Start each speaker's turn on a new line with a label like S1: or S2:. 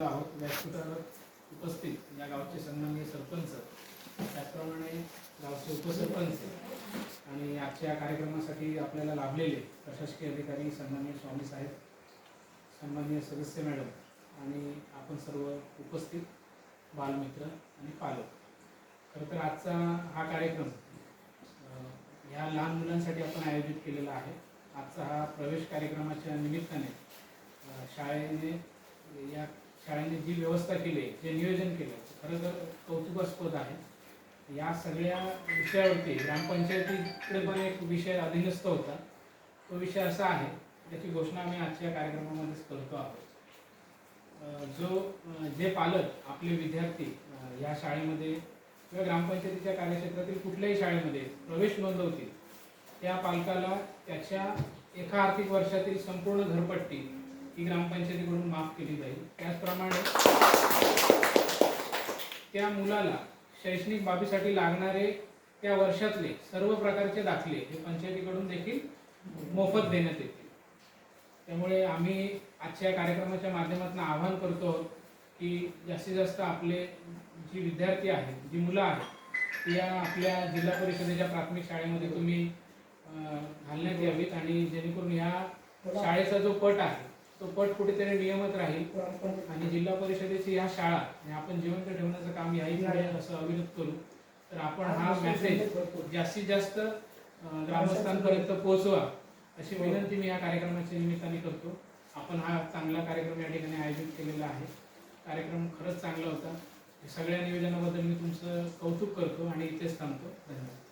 S1: आहोत व्यासपीठावर उपस्थित या गावचे सन्माननीय सरपंच. त्याचप्रमाणे गावचे उपसरपंच आणि आजच्या या कार्यक्रमासाठी आपल्याला लाभलेले प्रशासकीय अधिकारी सन्माननीय स्वामी साहेब सन्माननीय सदस्य मॅडम आणि आपण सर्व उपस्थित बालमित्र आणि पालक. खरं तर आजचा हा कार्यक्रम ह्या लहान मुलांसाठी आपण आयोजित केलेला आहे. आजचा हा प्रवेश कार्यक्रमाच्या निमित्ताने शाळेने या शाळेने जी व्यवस्था केली आहे, जे नियोजन केलं खरं तर कौतुकास्पद आहे. या सगळ्या विषयावरती ग्रामपंचायतीकडे पण एक विषय अधीनस्थ होता. तो विषय असा आहे त्याची घोषणा आम्ही आजच्या कार्यक्रमामध्येच करतो आहोत. जो जे पालक आपले विद्यार्थी या शाळेमध्ये किंवा ग्रामपंचायतीच्या कार्यक्षेत्रातील कुठल्याही शाळेमध्ये प्रवेश नोंदवतील त्या पालकाला त्याच्या एका आर्थिक वर्षातील संपूर्ण घरपट्टी ही ग्रामपंचायतीकडून माफ केली जाईल. त्याचप्रमाणे त्या मुलाला शैक्षणिक बाबीसाठी लागणारे त्या वर्षातले सर्व प्रकारचे दाखले हे पंचायतीकडून देखील मोफत देण्यात येतील. त्यामुळे आम्ही आजच्या कार्यक्रमाच्या माध्यमातून आवाहन करतो की जास्तीत जास्त आपले जी विद्यार्थी आहेत जी मुलं आहेत ती या आपल्या जिल्हा परिषदेच्या प्राथमिक शाळेमध्ये तुम्ही घालण्यात यावीत आणि जेणेकरून ह्या शाळेचा जो पट आहे तो पट कुठेतरी नियमित राहील. आणि जिल्हा परिषदेची ह्या शाळा आणि आपण जिवंत ठेवण्याचं काम याही पुढे असं अविरत करू. तर आपण हा मेसेज जास्तीत जास्त ग्रामस्थांपर्यंत पोहोचवा अशी विनंती मी या कार्यक्रमाच्या निमित्ताने करतो. आपण हा चांगला कार्यक्रम या ठिकाणी आयोजित केलेला आहे. कार्यक्रम खरंच चांगला होता. सगळ्या निवेदनाबद्दल मी तुमचं कौतुक करतो आणि इथेच थांबतो. धन्यवाद.